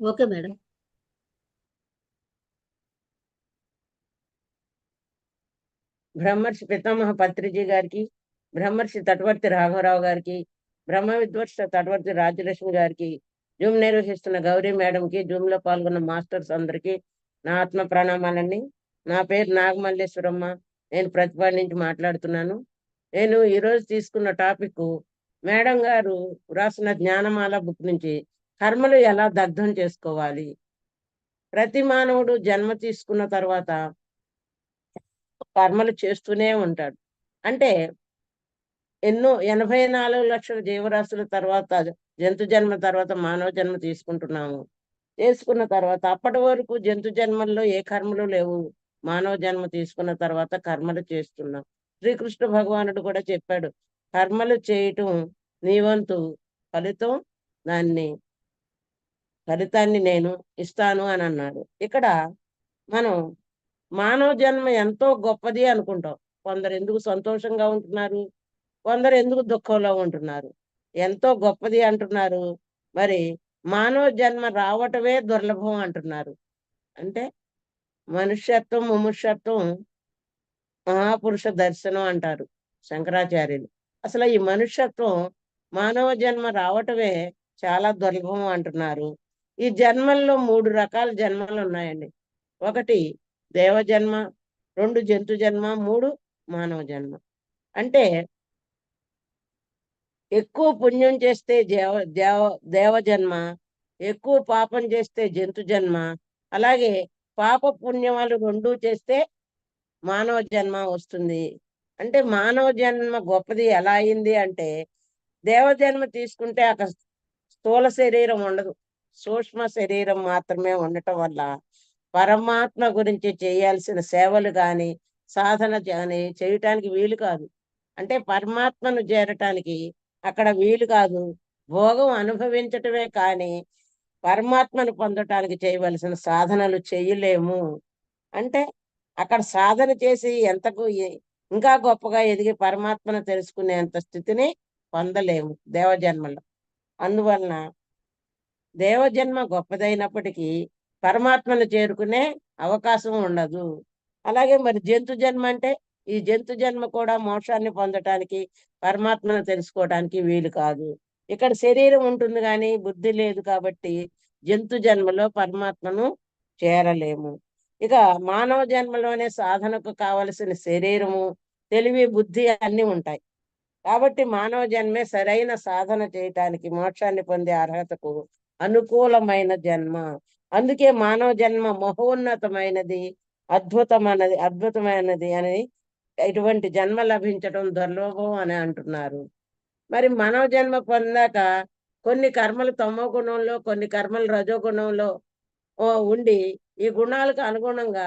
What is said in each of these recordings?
Okay madam. బ్రహ్మర్షి పితామహ పత్రిజీ గారికి బ్రహ్మర్షి తటవర్తి రాఘవరావు గారికి బ్రహ్మ విద్వర్ష తటవర్తి రాజలక్ష్మి గారికి జూమ్ నిర్వహిస్తున్న గౌరీ మేడంకి జూమ్లో పాల్గొన్న మాస్టర్స్ అందరికీ నా ఆత్మ ప్రణామాలండి. నా పేరు నాగమల్లేశ్వరమ్మ. నేను ప్రతిభ నుంచి మాట్లాడుతున్నాను. నేను ఈరోజు తీసుకున్న టాపిక్ మేడం గారు రాసిన జ్ఞానమాల బుక్ నుంచి కర్మలు ఎలా దగ్ధం చేసుకోవాలి? ప్రతి మానవుడు జన్మ తీసుకున్న తర్వాత కర్మలు చేస్తూనే ఉంటాడు. అంటే ఎన్నో ఎనభై నాలుగు లక్షల జీవరాశుల తర్వాత జంతు జన్మ తర్వాత మానవ జన్మ తీసుకుంటున్నాము. చేసుకున్న తర్వాత అప్పటి వరకు జంతు జన్మల్లో ఏ కర్మలు లేవు. మానవ జన్మ తీసుకున్న తర్వాత కర్మలు చేస్తున్నాం. శ్రీకృష్ణ భగవానుడు కూడా చెప్పాడు కర్మలు చేయటం నీ వంతు ఫలితం దాన్ని ఫలితాన్ని నేను ఇస్తాను అని అన్నాడు. ఇక్కడ మనం మానవ జన్మ ఎంతో గొప్పది అనుకుంటాం. కొందరు ఎందుకు సంతోషంగా ఉంటున్నారు? కొందరు ఎందుకు దుఃఖంలో ఉంటున్నారు? ఎంతో గొప్పది అంటున్నారు. మరి మానవ జన్మ రావటమే దుర్లభం అంటున్నారు. అంటే మనుష్యత్వం ముముష్యత్వం మహాపురుష దర్శనం అంటారు శంకరాచార్యులు. అసలు ఈ మనుష్యత్వం మానవ జన్మ రావటమే చాలా దుర్లభం అంటున్నారు. ఈ జన్మల్లో మూడు రకాల జన్మలు ఉన్నాయండి. ఒకటి దేవ జన్మ రెండు జంతు జన్మ మూడు మానవ జన్మ. అంటే ఎక్కువ పుణ్యం చేస్తే దేవ దేవ దేవ జన్మ ఎక్కువ పాపం చేస్తే జంతు జన్మ అలాగే పాప పుణ్యమాలు రెండు చేస్తే మానవ జన్మ వస్తుంది. అంటే మానవ జన్మ గొప్పది ఎలా అయింది అంటే దేవ జన్మ తీసుకుంటే అక్కడ స్థూల శరీరం ఉండదు. సూక్ష్మ శరీరం మాత్రమే ఉండటం వల్ల పరమాత్మ గురించి చేయాల్సిన సేవలు కానీ సాధన కానీ చేయటానికి వీలు కాదు. అంటే పరమాత్మను చేరటానికి అక్కడ వీలు కాదు. భోగం అనుభవించటమే కానీ పరమాత్మను పొందటానికి చేయవలసిన సాధనలు చేయలేము. అంటే అక్కడ సాధన చేసి ఎంతకు ఇంకా గొప్పగా ఎదిగి పరమాత్మను తెలుసుకునేంత స్థితిని పొందలేము దేవజన్మలో. అందువలన దేవజన్మ గొప్పదైనప్పటికీ పరమాత్మను చేరుకునే అవకాశం ఉండదు. అలాగే మరి జంతు జన్మ అంటే ఈ జంతు జన్మ కూడా మోక్షాన్ని పొందటానికి పరమాత్మను తెలుసుకోవడానికి వీలు కాదు. ఇక్కడ శరీరం ఉంటుంది కానీ బుద్ధి లేదు కాబట్టి జంతు జన్మలో పరమాత్మను చేరలేము. ఇక మానవ జన్మలోనే సాధనకు కావలసిన శరీరము తెలివి బుద్ధి అన్ని ఉంటాయి. కాబట్టి మానవ జన్మే సరైన సాధన చేయటానికి మోక్షాన్ని పొందే అర్హతకు అనుకూలమైన జన్మ. అందుకే మానవ జన్మ మహోన్నతమైనది అద్భుతమైనది అద్భుతమైనది అని ఇటువంటి జన్మ లభించడం దుర్లభం అని అంటున్నారు. మరి మానవ జన్మ పొందాక కొన్ని కర్మలు తమో గుణంలో కొన్ని కర్మలు రజో గుణంలో ఉండి ఈ గుణాలకు అనుగుణంగా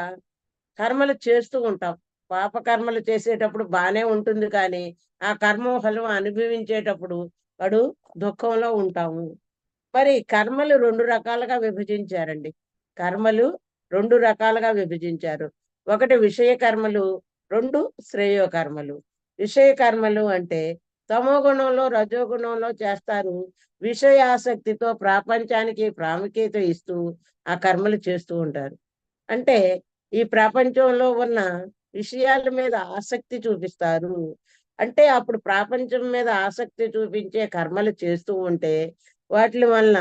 కర్మలు చేస్తూ ఉంటాం. పాప కర్మలు చేసేటప్పుడు బాగానే ఉంటుంది కానీ ఆ కర్మ ఫలం అనుభవించేటప్పుడు వాడు దుఃఖంలో ఉంటాము. మరి కర్మలు రెండు రకాలుగా విభజించారండి. కర్మలు రెండు రకాలుగా విభజించారు. ఒకటి విషయ కర్మలు రెండు శ్రేయో కర్మలు. విషయ కర్మలు అంటే తమోగుణంలో గుణంలో రజో గుణంలో చేస్తారు. విషయాసక్తితో ప్రపంచానికి ప్రాముఖ్యత ఇస్తూ ఆ కర్మలు చేస్తూ ఉంటారు. అంటే ఈ ప్రపంచంలో ఉన్న విషయాల మీద ఆసక్తి చూపిస్తారు. అంటే అప్పుడు ప్రపంచం మీద ఆసక్తి చూపించే కర్మలు చేస్తూ ఉంటే వాటి వలన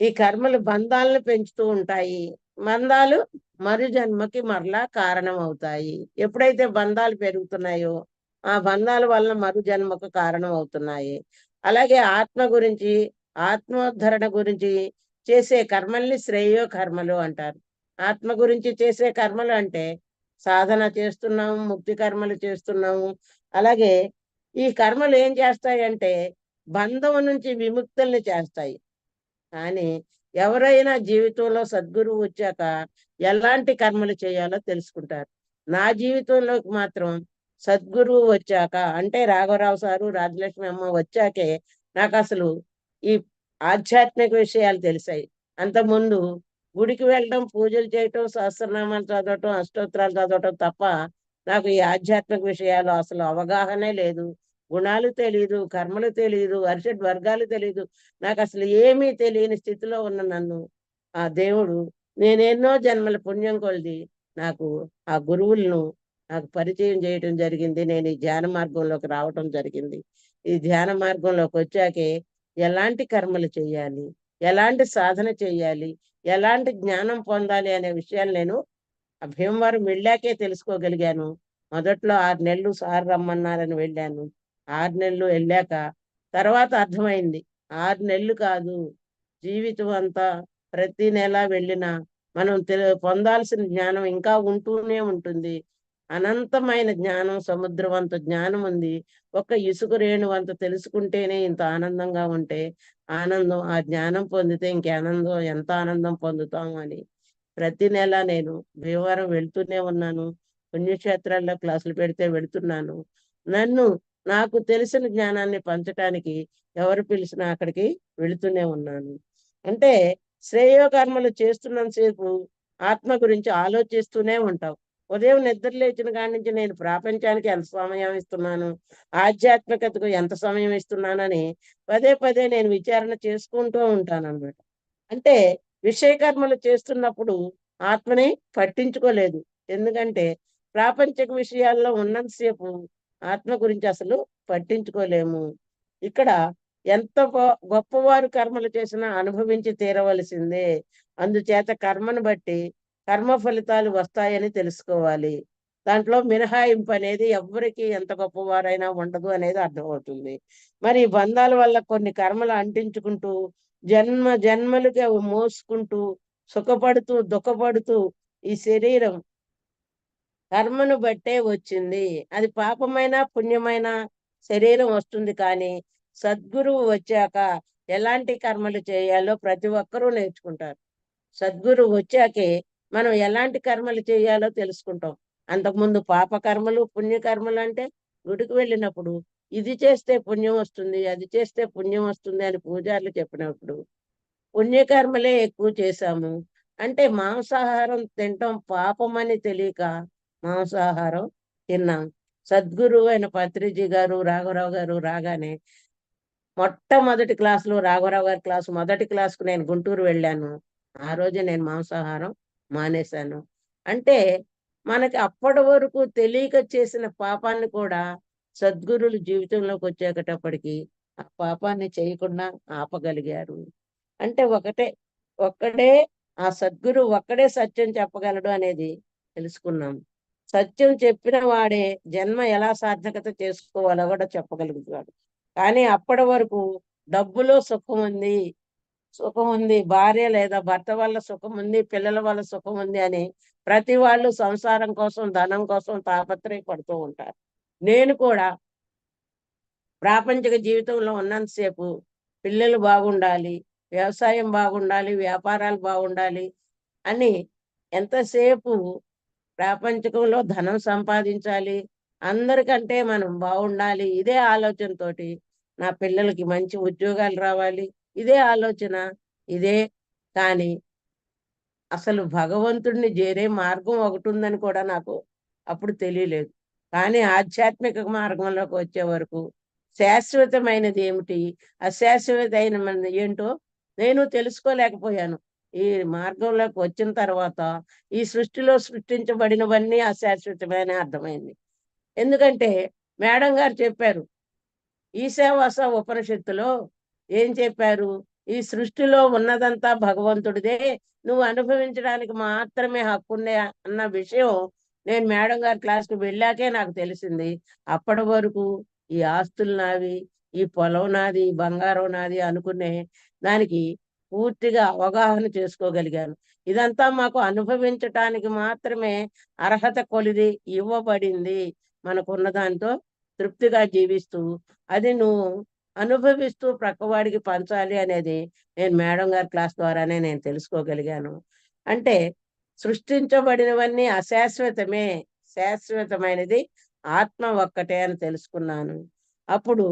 ఈ కర్మలు బంధాలను పెంచుతూ ఉంటాయి. బంధాలు మరు జన్మకి మరలా కారణం అవుతాయి ఎప్పుడైతే బంధాలు పెరుగుతున్నాయో ఆ బంధాల వలన మరు జన్మకు కారణం అవుతున్నాయి అలాగే ఆత్మ గురించి ఆత్మోద్ధరణ గురించి చేసే కర్మల్ని శ్రేయో కర్మలు అంటారు. ఆత్మ గురించి చేసే కర్మలు అంటే సాధన చేస్తున్నాము ముక్తి కర్మలు చేస్తున్నాము. అలాగే ఈ కర్మలు ఏం చేస్తాయి అంటే బంధం నుంచి విముక్తుల్ని చేస్తాయి. కానీ ఎవరైనా జీవితంలో సద్గురువు వచ్చాక ఎలాంటి కర్మలు చేయాలో తెలుసుకుంటారు. నా జీవితంలోకి మాత్రం సద్గురువు వచ్చాక అంటే రాఘవరావు సారు రాజలక్ష్మి అమ్మ వచ్చాకే నాకు అసలు ఈ ఆధ్యాత్మిక విషయాలు తెలిసాయి. అంతకుముందు గుడికి వెళ్ళడం పూజలు చేయటం సహస్రనామాలు చదవటం అష్టోత్తరాలు చదవటం తప్ప నాకు ఈ ఆధ్యాత్మిక విషయాలు అసలు అవగాహనే లేదు. గుణాలు తెలియదు కర్మలు తెలియదు అరిషడ్ వర్గాలు తెలియదు నాకు అసలు ఏమీ తెలియని స్థితిలో ఉన్న నన్ను ఆ దేవుడు నేను ఎన్నో జన్మల పుణ్యం కొలిది నాకు ఆ గురువులను నాకు పరిచయం చేయటం జరిగింది. నేను ఈ ధ్యాన మార్గంలోకి రావటం జరిగింది. ఈ ధ్యాన మార్గంలోకి వచ్చాకే ఎలాంటి కర్మలు చేయాలి? ఎలాంటి సాధన చేయాలి? ఎలాంటి జ్ఞానం పొందాలి అనే విషయాలు నేను ఆ భీమవరం వెళ్ళాకే తెలుసుకోగలిగాను. మొదట్లో ఆరు నెలలు సార్ రమ్మన్నారని వెళ్ళాను. ఆరు నెలలు వెళ్ళాక తర్వాత అర్థమైంది. ఆరు నెలలు కాదు జీవితం అంతా ప్రతి నెల వెళ్ళినా మనం పొందాల్సిన జ్ఞానం ఇంకా ఉంటూనే ఉంటుంది. అనంతమైన జ్ఞానం సముద్రవంత జ్ఞానం ఉంది. ఒక ఇసుక రేణువంత తెలుసుకుంటేనే ఇంత ఆనందంగా ఉంటే ఆనందం ఆ జ్ఞానం పొందితే ఇంకే ఆనందం ఎంత ఆనందం పొందుతాం అని. ప్రతి నెల నేను భీమవరం వెళ్తూనే ఉన్నాను. పుణ్యక్షేత్రాల్లో క్లాసులు పెడితే వెళుతున్నాను. నన్ను నాకు తెలిసిన జ్ఞానాన్ని పంచటానికి ఎవరు పిలిచినా అక్కడికి వెళుతూనే ఉన్నాను. అంటే శ్రేయోకర్మలు చేస్తున్నంతసేపు ఆత్మ గురించి ఆలోచిస్తూనే ఉంటావు. ఉదయం నిద్ర లేచిన కాడి నుంచి నేను ప్రపంచానికి ఎంత సమయం ఇస్తున్నాను? ఆధ్యాత్మికతకు ఎంత సమయం ఇస్తున్నానని పదే పదే నేను విచారణ చేసుకుంటూ ఉంటాను అనమాట అంటే విషయకర్మలు చేస్తున్నప్పుడు ఆత్మని పట్టించుకోలేదు. ఎందుకంటే ప్రాపంచిక విషయాల్లో ఉన్నంతసేపు ఆత్మ గురించి అసలు పట్టించుకోలేము. ఇక్కడ ఎంత గొప్పవారు కర్మలు చేసినా అనుభవించి తీరవలసిందే. అందుచేత కర్మను బట్టి కర్మ ఫలితాలు వస్తాయని తెలుసుకోవాలి. దాంట్లో మినహాయింపు అనేది ఎవరికి ఎంత గొప్పవారైనా ఉండదు అనేది అర్థమవుతుంది. మరి బంధాల వల్ల కొన్ని కర్మలు అంటించుకుంటూ జన్మ జన్మలుగా మోసుకుంటూ సుఖపడుతూ దుఃఖపడుతూ ఈ శరీరం కర్మను బట్టే వచ్చింది. అది పాపమైన పుణ్యమైన శరీరం వస్తుంది కానీ సద్గురువు వచ్చాక ఎలాంటి కర్మలు చేయాలో ప్రతి ఒక్కరూ నేర్చుకుంటారు. సద్గురువు వచ్చాకే మనం ఎలాంటి కర్మలు చేయాలో తెలుసుకుంటాం. అంతకుముందు పాప కర్మలు పుణ్యకర్మలు అంటే గుడికి వెళ్ళినప్పుడు ఇది చేస్తే పుణ్యం వస్తుంది అది చేస్తే పుణ్యం వస్తుంది అని పూజారులు చెప్పినప్పుడు పుణ్యకర్మలే ఎక్కువ చేశాము. అంటే మాంసాహారం తినటం పాపమని తెలియక మాంసాహారం తిన్నాం. సద్గురు అయిన పత్రిజీ గారు రాఘవరావు గారు రాగానే మొట్టమొదటి క్లాసులో రాఘవరావు గారి క్లాసు మొదటి క్లాసుకు నేను గుంటూరు వెళ్ళాను. ఆ రోజే నేను మాంసాహారం మానేశాను. అంటే మనకి అప్పటి వరకు తెలియక చేసిన పాపాన్ని కూడా సద్గురులు జీవితంలోకి వచ్చేటప్పటికి ఆ పాపాన్ని చేయకుండా ఆపగలిగారు. అంటే ఒకటే ఒక్కడే ఆ సద్గురు ఒక్కడే సత్యం చెప్పగలడు అనేది తెలుసుకున్నాం. సత్యం చెప్పిన వాడే జన్మ ఎలా సార్థకత చేసుకోవాలో కూడా చెప్పగలుగుతాడు. కానీ అప్పటి వరకు డబ్బులో సుఖం ఉంది సుఖం ఉంది భార్య లేదా భర్త వల్ల సుఖం ఉంది పిల్లల వల్ల సుఖం ఉంది అని ప్రతి వాళ్ళు సంసారం కోసం ధనం కోసం తాపత్రయపడుతూ ఉంటారు. నేను కూడా ప్రాపంచిక జీవితంలో ఉన్నంతసేపు పిల్లలు బాగుండాలి వ్యవసాయం బాగుండాలి వ్యాపారాలు బాగుండాలి అని ఎంతసేపు ప్రాపంచకంలో ధనం సంపాదించాలి. అందరికంటే మనం బాగుండాలి. ఇదే ఆలోచనతోటి నా పిల్లలకి మంచి ఉద్యోగాలు రావాలి. ఇదే ఆలోచన ఇదే. కానీ అసలు భగవంతుడిని చేరే మార్గం ఒకటి ఉందని కూడా నాకు అప్పుడు తెలియలేదు. కానీ ఆధ్యాత్మిక మార్గంలోకి వచ్చే వరకు శాశ్వతమైనది ఏమిటి? అశాశ్వతమైన ఏంటో నేను తెలుసుకోలేకపోయాను. ఈ మార్గంలోకి వచ్చిన తర్వాత ఈ సృష్టిలో సృష్టించబడినవన్నీ అశాశ్వతమైన అర్థమైంది. ఎందుకంటే మేడం గారు చెప్పారు ఈశావాస ఉపనిషత్తులో ఏం చెప్పారు? ఈ సృష్టిలో ఉన్నదంతా భగవంతుడిదే నువ్వు అనుభవించడానికి మాత్రమే హక్కుండే అన్న విషయం నేను మేడం గారి క్లాస్కి వెళ్ళాకే నాకు తెలిసింది. అప్పటి వరకు ఈ ఆస్తులు నావి ఈ పొలం నాది బంగారం నాది అనుకునే దానికి పూర్తిగా అవగాహన చేసుకోగలిగాను. ఇదంతా మాకు అనుభవించటానికి మాత్రమే అర్హత కొలిది ఇవ్వబడింది మనకున్న దాంతో తృప్తిగా జీవిస్తూ అది నువ్వు అనుభవిస్తూ ప్రక్కవాడికి పంచాలి అనేది నేను మేడం గారి క్లాస్ ద్వారానే నేను తెలుసుకోగలిగాను. అంటే సృష్టించబడినవన్నీ అశాశ్వతమే శాశ్వతమైనది ఆత్మ ఒక్కటే అని తెలుసుకున్నాను. అప్పుడు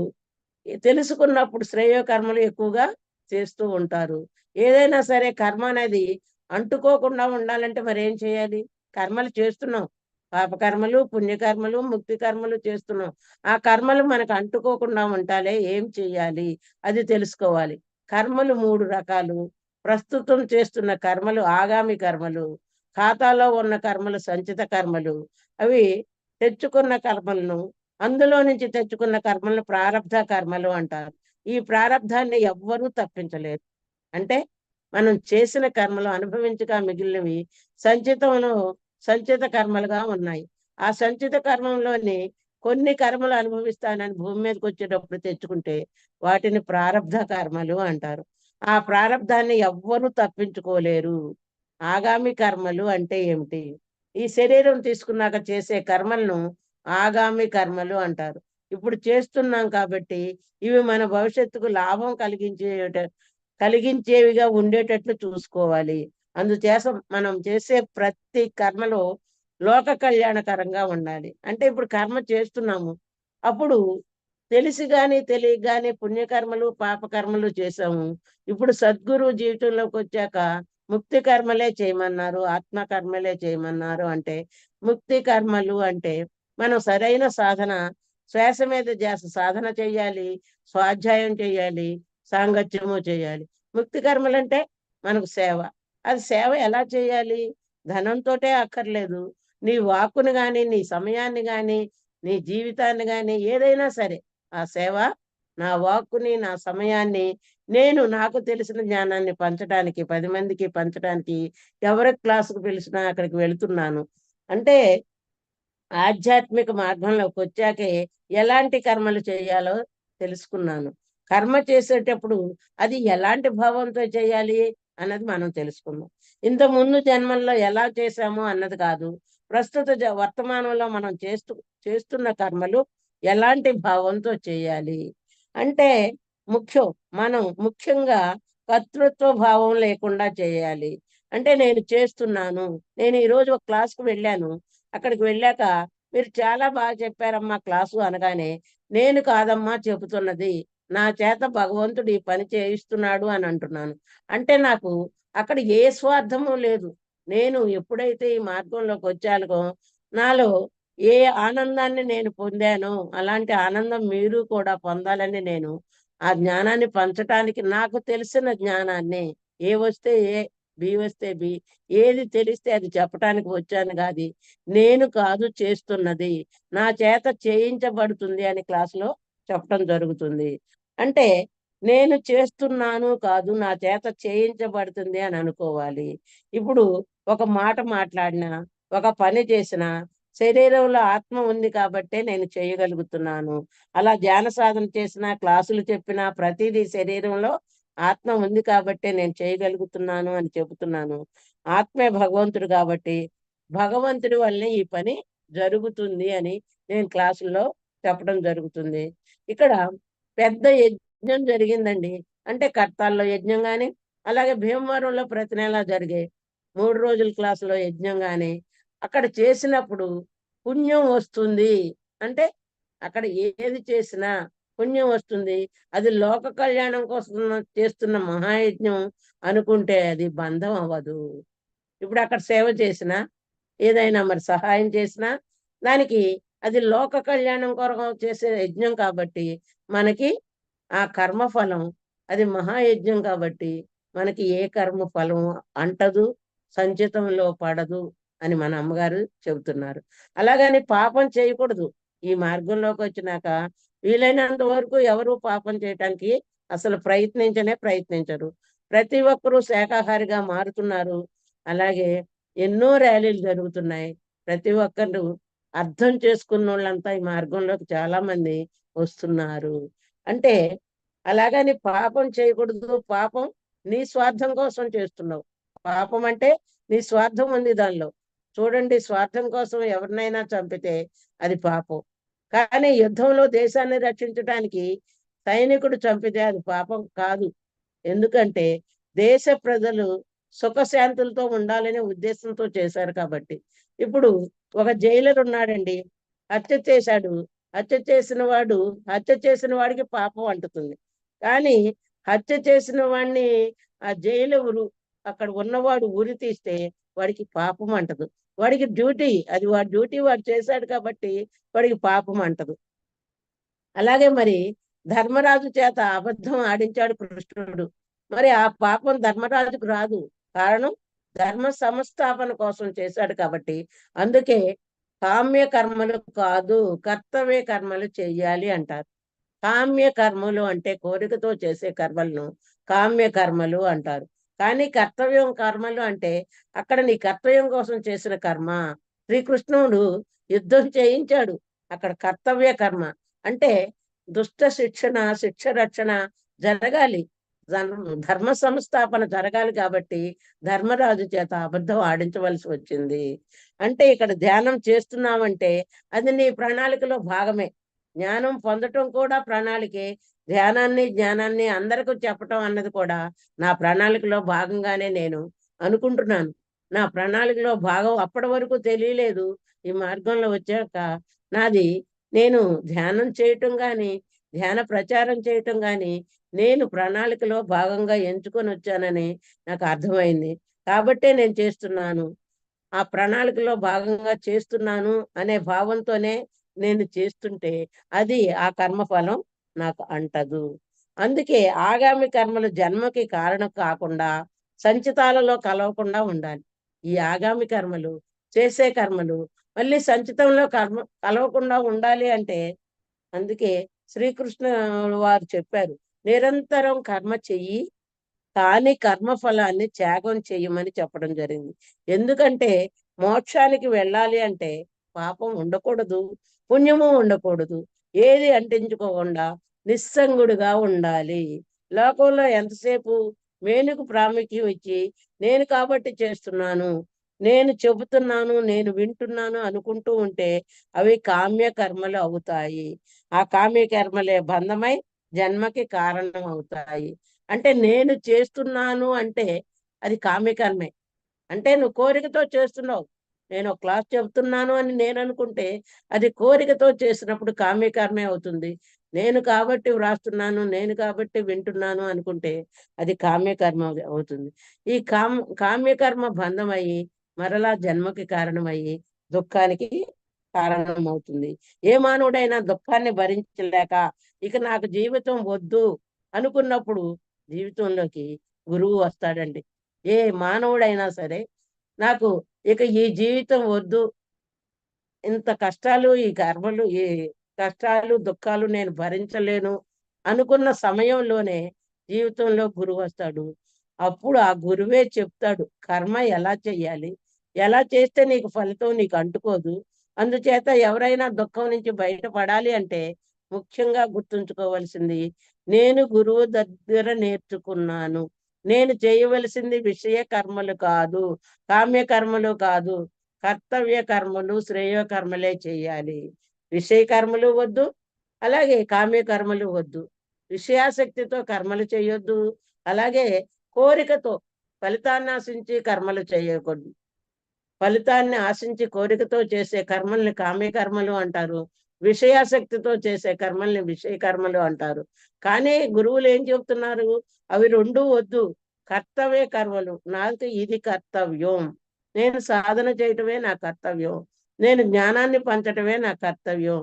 తెలుసుకున్నప్పుడు శ్రేయోకర్మలు ఎక్కువగా చేస్తూ ఉంటారు. ఏదైనా సరే కర్మ అనేది అంటుకోకుండా ఉండాలంటే మరి ఏం చేయాలి? కర్మలు చేస్తున్నాం. పాపకర్మలు పుణ్యకర్మలు ముక్తి కర్మలు చేస్తున్నాం. ఆ కర్మలు మనకు అంటుకోకుండా ఉండాలి ఏం చేయాలి? అది తెలుసుకోవాలి. కర్మలు మూడు రకాలు. ప్రస్తుతం చేస్తున్న కర్మలు ఆగామి కర్మలు ఖాతాలో ఉన్న కర్మలు సంచిత కర్మలు అవి తెచ్చుకున్న కర్మలను అందులో నుంచి తెచ్చుకున్న కర్మలను ప్రారంధ కర్మలు అంటారు. ఈ ప్రారంధాన్ని ఎవ్వరూ తప్పించలేరు. అంటే మనం చేసిన కర్మలు అనుభవించగా మిగిలినవి సంచితంలో సంచిత కర్మలుగా ఉన్నాయి. ఆ సంచిత కర్మంలోని కొన్ని కర్మలు అనుభవిస్తానని భూమి మీదకి వచ్చేటప్పుడు తెచ్చుకుంటే వాటిని ప్రారంధ కర్మలు అంటారు. ఆ ప్రారంధాన్ని ఎవ్వరూ తప్పించుకోలేరు. ఆగామి కర్మలు అంటే ఏమిటి? ఈ శరీరం తీసుకున్నాక చేసే కర్మలను ఆగామి కర్మలు అంటారు. ఇప్పుడు చేస్తున్నాం కాబట్టి ఇవి మన భవిష్యత్తుకు లాభం కలిగించే కలిగించేవిగా ఉండేటట్లు చూసుకోవాలి. అందుచేత మనం చేసే ప్రతి కర్మలో లోక కళ్యాణకరంగా ఉండాలి. అంటే ఇప్పుడు కర్మ చేస్తున్నాము. అప్పుడు తెలిసి గాని తెలియక గాని పుణ్యకర్మలు పాపకర్మలు చేసాము ఇప్పుడు సద్గురు జీవితంలోకి వచ్చాక ముక్తి కర్మలే చేయమన్నారు ఆత్మ కర్మలే చేయమన్నారు అంటే ముక్తి కర్మలు అంటే మనం సరైన సాధన శ్వాస మీద ధ్యాస సాధన చేయాలి స్వాధ్యాయం చేయాలి సాంగత్యము చేయాలి. ముక్తి కర్మలంటే మనకు సేవ. అది సేవ ఎలా చేయాలి? ధనంతోటే అక్కర్లేదు. నీ వాక్కుని గాని నీ సమయాన్ని గాని నీ జీవితాన్ని గాని ఏదైనా సరే ఆ సేవ నా వాక్కుని నా సమయాన్ని నేను నాకు తెలిసిన జ్ఞానాన్ని పంచడానికి పది మందికి పంచడానికి ఎవరి క్లాసుకు పిలిచినా అక్కడికి వెళుతున్నాను. అంటే ఆధ్యాత్మిక మార్గంలోకి వచ్చాకే ఎలాంటి కర్మలు చేయాలో తెలుసుకున్నాను. కర్మ చేసేటప్పుడు అది ఎలాంటి భావంతో చేయాలి అన్నది మనం తెలుసుకుందాం ఇంత ముందు జన్మల్లో ఎలా చేశాము అన్నది కాదు. ప్రస్తుత వర్తమానంలో మనం చేస్తూ చేస్తున్న కర్మలు ఎలాంటి భావంతో చేయాలి? అంటే ముఖ్యం మనం ముఖ్యంగా కర్తృత్వ భావం లేకుండా చేయాలి. అంటే నేను చేస్తున్నాను నేను ఈరోజు ఒక క్లాస్కి వెళ్ళాను అక్కడికి వెళ్ళాక మీరు చాలా బాగా చెప్పారమ్మా క్లాసు అనగానే నేను కాదమ్మా చెబుతున్నది. నా చేత భగవంతుడు ఈ పని చేయిస్తున్నాడు అని అంటున్నాను. అంటే నాకు అక్కడ ఏ స్వార్థము లేదు. నేను ఎప్పుడైతే ఈ మార్గంలోకి వచ్చానుకో నాలో ఏ ఆనందాన్ని నేను పొందానో అలాంటి ఆనందం మీరు కూడా పొందాలని నేను ఆ జ్ఞానాన్ని పంచటానికి నాకు తెలిసిన జ్ఞానాన్ని ఏ వస్తే ఏ బి వస్తే బి ఏది తెలిస్తే అది చెప్పటానికి వచ్చాను కాదు నేను కాదు చేస్తున్నది. నా చేత చేయించబడుతుంది అని క్లాసులో చెప్పడం జరుగుతుంది. అంటే నేను చేస్తున్నాను కాదు నా చేత చేయించబడుతుంది అని అనుకోవాలి. ఇప్పుడు ఒక మాట మాట్లాడినా ఒక పని చేసినా శరీరంలో ఆత్మ ఉంది కాబట్టే నేను చేయగలుగుతున్నాను. అలా ధ్యాన సాధన చేసిన క్లాసులు చెప్పిన ప్రతిదీ శరీరంలో ఆత్మ ఉంది కాబట్టే నేను చేయగలుగుతున్నాను అని చెబుతున్నాను. ఆత్మే భగవంతుడు కాబట్టి భగవంతుడి వల్లనే ఈ పని జరుగుతుంది అని నేను క్లాసుల్లో చెప్పడం జరుగుతుంది. ఇక్కడ పెద్ద యజ్ఞం జరిగిందండి. అంటే కర్తాల్లో యజ్ఞం కానీ అలాగే భీమవరంలో ప్రతి నెలా జరిగే మూడు రోజుల క్లాసులో యజ్ఞం కానీ అక్కడ చేసినప్పుడు పుణ్యం వస్తుంది. అంటే అక్కడ ఏది చేసినా పుణ్యం వస్తుంది. అది లోక కళ్యాణం కోసం చేస్తున్న మహాయజ్ఞం అనుకుంటే అది బంధం అవ్వదు. ఇప్పుడు అక్కడ సేవ చేసిన ఏదైనా మరి సహాయం చేసినా దానికి అది లోక కళ్యాణం కొరకు చేసే యజ్ఞం కాబట్టి మనకి ఆ కర్మ ఫలం అది మహాయజ్ఞం కాబట్టి మనకి ఏ కర్మ ఫలం అంటదు సంచితంలో పడదు అని మన అమ్మగారు చెబుతున్నారు. అలాగని పాపం చేయకూడదు. ఈ మార్గంలోకి వచ్చినాక వీలైనంత వరకు ఎవరు పాపం చేయటానికి అసలు ప్రయత్నించనే ప్రయత్నించరు. ప్రతి ఒక్కరూ శాఖాహారిగా మారుతున్నారు. అలాగే ఎన్నో ర్యాలీలు జరుగుతున్నాయి. ప్రతి ఒక్కరు అర్థం చేసుకున్న వాళ్ళంతా ఈ మార్గంలోకి చాలా మంది వస్తున్నారు. అంటే అలాగని పాపం చేయకూడదు. పాపం నీ స్వార్థం కోసం చేస్తున్నావు. పాపం అంటే నీ స్వార్థం ఉంది దానిలో. చూడండి స్వార్థం కోసం ఎవరినైనా చంపితే అది పాపం. కానీ యుద్ధంలో దేశాన్ని రక్షించడానికి సైనికుడు చంపితే అది పాపం కాదు. ఎందుకంటే దేశ ప్రజలు సుఖశాంతులతో ఉండాలనే ఉద్దేశంతో చేశారు కాబట్టి. ఇప్పుడు ఒక జైలర్ ఉన్నాడండి. హత్య చేశాడు. హత్య చేసిన వాడు హత్య చేసిన వాడికి పాపం అంటుతుంది. కానీ హత్య చేసిన వాడిని ఆ జైలు అక్కడ ఉన్నవాడు ఉరి తీస్తే వాడికి పాపం అంటదు. వాడికి డ్యూటీ అది వాడి డ్యూటీ వాడు చేశాడు కాబట్టి వాడికి పాపం అంటదు. అలాగే మరి ధర్మరాజు చేత అబద్ధం ఆడించాడు కృష్ణుడు. మరి ఆ పాపం ధర్మరాజుకు రాదు. కారణం ధర్మ సంస్థాపన కోసం చేశాడు కాబట్టి అందుకే కామ్య కర్మలు కాదు కర్తవ్య కర్మలు చేయాలి అంటారు. కామ్య కర్మలు అంటే కోరికతో చేసే కర్మలను కామ్య కర్మలు అంటారు. కానీ కర్తవ్యం కర్మలు అంటే అక్కడ నీ కర్తవ్యం కోసం చేసిన కర్మ. శ్రీకృష్ణుడు యుద్ధం చేయించాడు. అక్కడ కర్తవ్య కర్మ. అంటే దుష్ట శిక్షణ శిక్ష రక్షణ జరగాలి. ధర్మ సంస్థాపన జరగాలి కాబట్టి ధర్మరాజు చేత అబద్ధం ఆడించవలసి వచ్చింది. అంటే ఇక్కడ ధ్యానం చేస్తున్నామంటే అది నీ ప్రణాళికలో భాగమే. జ్ఞానం పొందటం కూడా ప్రణాళికే. ధ్యానాన్ని జ్ఞానాన్ని అందరికీ చెప్పటం అన్నది కూడా నా ప్రణాళికలో భాగంగానే నేను అనుకుంటున్నాను. నా ప్రణాళికలో భాగం అప్పటి వరకు తెలియలేదు. ఈ మార్గంలో వచ్చాక నాది నేను ధ్యానం చేయటం కానీ ధ్యాన ప్రచారం చేయటం కానీ నేను ప్రణాళికలో భాగంగా ఎంచుకొని వచ్చానని నాకు అర్థమైంది. కాబట్టే నేను చేస్తున్నాను. ఆ ప్రణాళికలో భాగంగా చేస్తున్నాను అనే భావంతోనే నేను చేస్తుంటే అది ఆ కర్మఫలం నాకు అంటదు. అందుకే ఆగామి కర్మలు జన్మకి కారణం కాకుండా సంచితాలలో కలవకుండా ఉండాలి. ఈ ఆగామి కర్మలు చేసే కర్మలు మళ్ళీ సంచితంలో కర్మ కలవకుండా ఉండాలి అంటే అందుకే శ్రీకృష్ణ వారు చెప్పారు నిరంతరం కర్మ చెయ్యి కానీ కర్మఫలాన్ని త్యాగం చెయ్యమని చెప్పడం జరిగింది. ఎందుకంటే మోక్షానికి వెళ్ళాలి అంటే పాపం ఉండకూడదు పుణ్యము ఉండకూడదు. ఏది అంటించుకోకుండా నిస్సంగుడుగా ఉండాలి. లోకంలో ఎంతసేపు మేలుకు ప్రాముఖ్యం ఇచ్చి నేను కాబట్టి చేస్తున్నాను నేను చెబుతున్నాను నేను వింటున్నాను అనుకుంటూ ఉంటే అవి కామ్య కర్మలు అవుతాయి. ఆ కామ్య కర్మలే బంధమై జన్మకి కారణం అవుతాయి. అంటే నేను చేస్తున్నాను అంటే అది కామ్యకర్మే. అంటే నువ్వు కోరికతో చేస్తున్నావు. నేను క్లాస్ చెబుతున్నాను అని నేను అనుకుంటే అది కోరికతో చేసినప్పుడు కామ్యకర్మే అవుతుంది. నేను కాబట్టి వ్రాస్తున్నాను నేను కాబట్టి వింటున్నాను అనుకుంటే అది కామ్యకర్మ అవుతుంది. ఈ కామ్ కామ్యకర్మ బంధమయ్యి మరలా జన్మకి కారణమయ్యి దుఃఖానికి కారణమవుతుంది. ఏ మానవుడైనా దుఃఖాన్ని భరించలేక ఇక నాకు జీవితం వద్దు అనుకున్నప్పుడు జీవితంలోకి గురువు వస్తాడండి. ఏ మానవుడైనా సరే నాకు ఇక ఈ జీవితం వద్దు ఇంత కష్టాలు ఈ గర్భలు ఈ కష్టాలు దుఃఖాలు నేను భరించలేను అనుకున్న సమయంలోనే జీవితంలో గురువు వస్తాడు. అప్పుడు ఆ గురువే చెప్తాడు కర్మ ఎలా చెయ్యాలి? ఎలా చేస్తే నీకు ఫలితం నీకు అంటుకోదు? అందుచేత ఎవరైనా దుఃఖం నుంచి బయటపడాలి అంటే ముఖ్యంగా గుర్తుంచుకోవలసింది నేను గురువు దగ్గర నేర్చుకున్నాను. నేను చేయవలసింది విషయ కర్మలు కాదు కామ్య కర్మలు కాదు కర్తవ్య కర్మలు శ్రేయ కర్మలే చేయాలి విషయ కర్మలు వద్దు అలాగే కామ్య కర్మలు వద్దు. విషయాసక్తితో కర్మలు చేయొద్దు అలాగే కోరికతో ఫలితాన్ని ఆశించి కర్మలు చేయకూడదు. ఫలితాన్ని ఆశించి కోరికతో చేసే కర్మల్ని కామ్య కర్మలు అంటారు విషయాసక్తితో చేసే కర్మల్ని విషయ కర్మలు అంటారు. కానీ గురువులు ఏం చెబుతున్నారు అవి రెండు వద్దు కర్తవ్య కర్మలు నాకు ఇది కర్తవ్యం. నేను సాధన చేయటమే నా కర్తవ్యం. నేను జ్ఞానాన్ని పంచటమే నా కర్తవ్యం.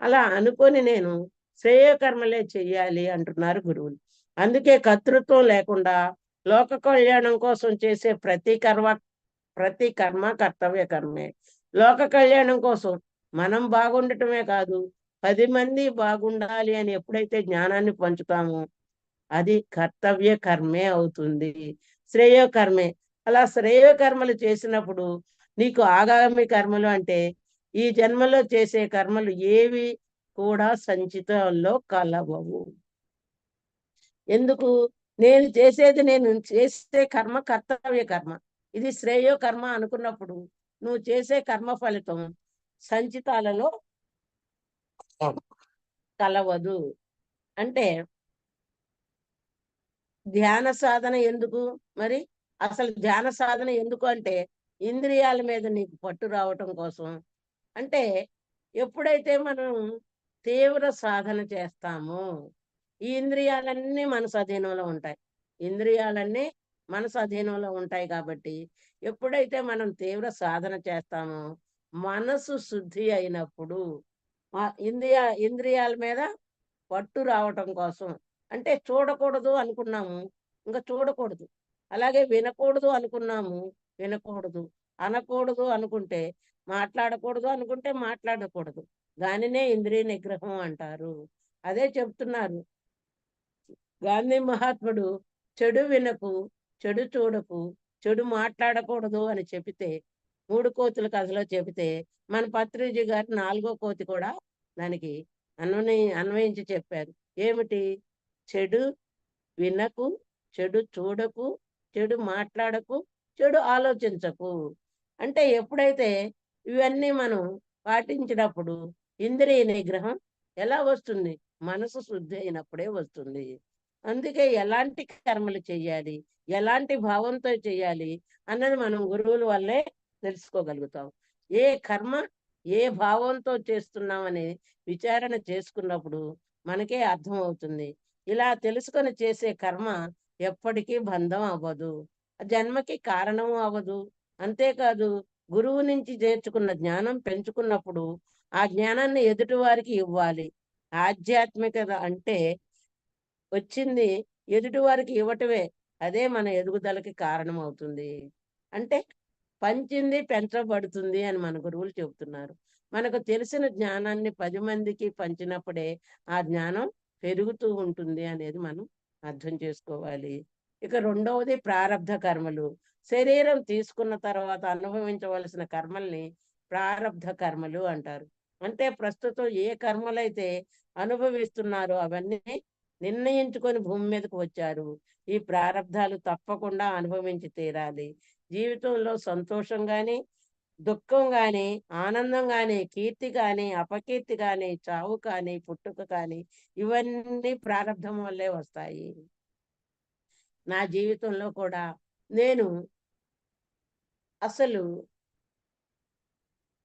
అలా అనుకొని నేను శ్రేయకర్మలే చెయ్యాలి అంటున్నారు గురువులు. అందుకే కర్తృత్వం లేకుండా లోక కళ్యాణం కోసం చేసే ప్రతి కర్మ ప్రతి కర్మ కర్తవ్య కర్మే. లోక కళ్యాణం కోసం మనం బాగుండటమే కాదు పది మంది బాగుండాలి అని ఎప్పుడైతే జ్ఞానాన్ని పంచుతామో అది కర్తవ్య కర్మే అవుతుంది. శ్రేయో కర్మే అలా శ్రేయో కర్మలు చేసినప్పుడు నీకు ఆగామి కర్మలు అంటే ఈ జన్మలో చేసే కర్మలు ఏవి కూడా సంచితంలో కలవవు. ఎందుకు? నేను చేసేది నేను చేసే కర్మ కర్తవ్య కర్మ. ఇది శ్రేయో కర్మ అనుకున్నప్పుడు నువ్వు చేసే కర్మ ఫలితం సంచితాలలో కలవదు. అంటే ధ్యాన సాధన ఎందుకు? మరి అసలు ధ్యాన సాధన ఎందుకు అంటే ఇంద్రియాల మీద నీకు పట్టు రావటం కోసం. అంటే ఎప్పుడైతే మనం తీవ్ర సాధన చేస్తామో ఈ ఇంద్రియాలన్నీ మన స్వాధీనంలో ఉంటాయి. ఇంద్రియాలన్నీ మనసు అధీనంలో ఉంటాయి కాబట్టి ఎప్పుడైతే మనం తీవ్ర సాధన చేస్తామో మనసు శుద్ధి అయినప్పుడు ఇంద్రియా ఇంద్రియ ఇంద్రియాల మీద పట్టు రావటం కోసం. అంటే చూడకూడదు అనుకున్నాము ఇంకా చూడకూడదు. అలాగే వినకూడదు అనుకున్నాము వినకూడదు. అనకూడదు అనుకుంటే మాట్లాడకూడదు అనుకుంటే మాట్లాడకూడదు. దానినే ఇంద్రియ నిగ్రహం అంటారు. అదే చెప్తున్నారు. గాంధీ మహాత్ముడు చెడు వినకు చెడు చూడకు చెడు మాట్లాడకూడదు అని చెబితే మూడు కోతుల కథలో చెబితే మన పత్రిజీ గారు నాలుగో కోతి కూడా దానికి అన్వయి అన్వయించి చెప్పారు. ఏమిటి? చెడు వినకు చెడు చూడకు చెడు మాట్లాడకు చెడు ఆలోచించకు. అంటే ఎప్పుడైతే ఇవన్నీ మనం పాటించినప్పుడు ఇంద్రియ నిగ్రహం ఎలా వస్తుంది? మనసు శుద్ధి అయినప్పుడే వస్తుంది. అందుకే ఎలాంటి కర్మలు చేయాలి? ఎలాంటి భావంతో చేయాలి? అన్నది మనం గురువుల వల్లే తెలుసుకోగలుగుతాం. ఏ కర్మ ఏ భావంతో చేస్తున్నామని విచారణ చేసుకున్నప్పుడు మనకే అర్థం అవుతుంది ఇలా తెలుసుకొని చేసే కర్మ ఎప్పటికీ బంధం అవ్వదు. జన్మకి కారణం అవ్వదు అంతేకాదు గురువు నుంచి చేర్చుకున్న జ్ఞానం పెంచుకున్నప్పుడు ఆ జ్ఞానాన్ని ఎదుటి వారికి ఇవ్వాలి. ఆధ్యాత్మికత అంటే వచ్చింది ఎదుటి వారికి ఇవ్వటమే. అదే మన ఎదుగుదలకి కారణం అవుతుంది. అంటే పంచింది పెంచబడుతుంది అని మన గురువులు చెబుతున్నారు. మనకు తెలిసిన జ్ఞానాన్ని పది మందికి పంచినప్పుడే ఆ జ్ఞానం పెరుగుతూ ఉంటుంది అనేది మనం అర్థం చేసుకోవాలి. ఇక రెండవది ప్రారంధ కర్మలు. శరీరం తీసుకున్న తర్వాత అనుభవించవలసిన కర్మల్ని ప్రారంధ కర్మలు అంటారు. అంటే ప్రస్తుతం ఏ కర్మలైతే అనుభవిస్తున్నారో అవన్నీ నిర్ణయించుకొని భూమి మీదకు వచ్చారు. ఈ ప్రారంధాలు తప్పకుండా అనుభవించి తీరాలి. జీవితంలో సంతోషం గాని దుఃఖం గాని ఆనందం గాని కీర్తి గాని అపకీర్తి గాని చావు కాని పుట్టుక కాని ఇవన్నీ ప్రారంధం వల్లే వస్తాయి. నా జీవితంలో కూడా నేను అసలు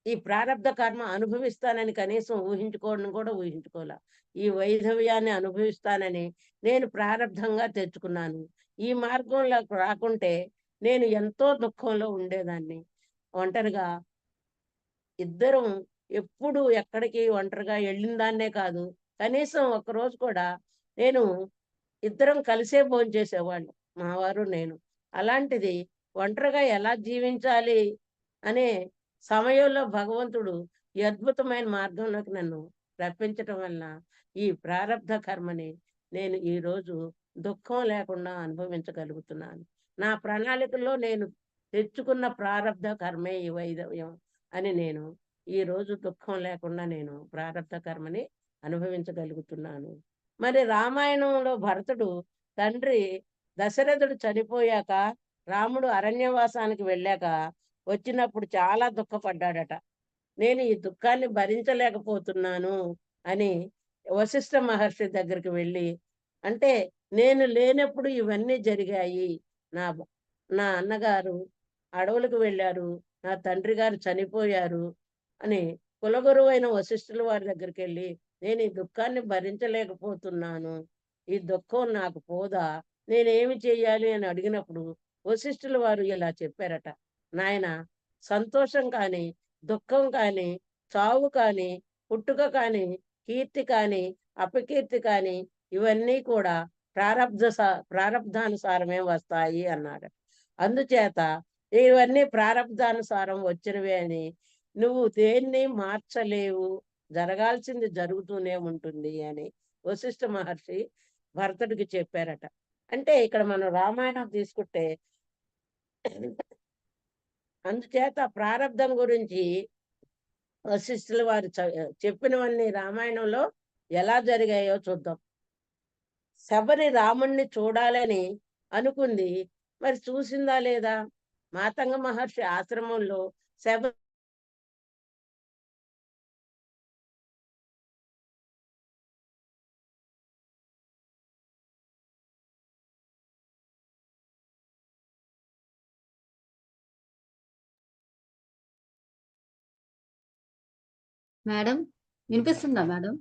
ఈ ప్రారంధ కర్మ అనుభవిస్తానని కనీసం ఊహించుకోవడం కూడా ఊహించుకోలే. ఈ వైధవ్యాన్ని అనుభవిస్తానని నేను ప్రారంధంగా తెచ్చుకున్నాను. ఈ మార్గంలో రాకుంటే నేను ఎంతో దుఃఖంలో ఉండేదాన్ని. ఒంటరిగా ఇద్దరం ఎప్పుడు ఎక్కడికి ఒంటరిగా వెళ్ళిన దాన్నే కాదు. కనీసం ఒక రోజు కూడా నేను ఇద్దరం కలిసే భోంచేసేవాళ్ళు చేసేవాళ్ళు. మావారు నేను. అలాంటిది ఒంటరిగా ఎలా జీవించాలి అనే సమయంలో భగవంతుడు ఈ అద్భుతమైన మార్గంలోకి నన్ను రప్పించటం వలన ఈ ప్రారంధ కర్మని నేను ఈ రోజు దుఃఖం లేకుండా అనుభవించగలుగుతున్నాను. నా ప్రణాళికల్లో నేను తెచ్చుకున్న ప్రారంధ కర్మే ఈ వైదవ్యం అని నేను ఈ రోజు దుఃఖం లేకుండా నేను ప్రారంధ కర్మని అనుభవించగలుగుతున్నాను. మరి రామాయణంలో భరతుడు తండ్రి దశరథుడు చనిపోయాక రాముడు అరణ్యవాసానికి వెళ్ళాక వచ్చినప్పుడు చాలా దుఃఖపడ్డాడట. నేను ఈ దుఃఖాన్ని భరించలేకపోతున్నాను అని వశిష్ఠ మహర్షి దగ్గరికి వెళ్ళి అంటే నేను లేనప్పుడు ఇవన్నీ జరిగాయి. నా నా అన్నగారు అడవులకు వెళ్ళారు నా తండ్రి గారు చనిపోయారు అని కులగురువైన అయిన వశిష్ఠుల వారి దగ్గరికి వెళ్ళి నేను ఈ దుఃఖాన్ని భరించలేకపోతున్నాను. ఈ దుఃఖం నాకు పోదా? నేనేమి చేయాలి అని అడిగినప్పుడు వశిష్ఠుల వారు ఇలా చెప్పారట. నాయన సంతోషం కానీ దుఃఖం కానీ చావు కానీ పుట్టుక కానీ కీర్తి కానీ అపకీర్తి కానీ ఇవన్నీ కూడా ప్రారంధ ప్రారంధానుసారమే వస్తాయి అన్నాడు. అందుచేత ఇవన్నీ ప్రారంధానుసారం వచ్చినవే అని నువ్వు దేన్ని మార్చలేవు? జరగాల్సింది జరుగుతూనే ఉంటుంది అని వశిష్ఠ మహర్షి భరతుడికి చెప్పారట. అంటే ఇక్కడ మనం రామాయణం తీసుకుంటే అందుచేత ప్రారంధం గురించి వశిష్ఠుల వారు చెప్పినవన్నీ రామాయణంలో ఎలా జరిగాయో చూద్దాం. శబరి రాముణ్ణి చూడాలని అనుకుంది. మరి చూసిందా లేదా? మాతంగ మహర్షి ఆశ్రమంలో శబ మేడం వినిపిస్తుందా మేడం?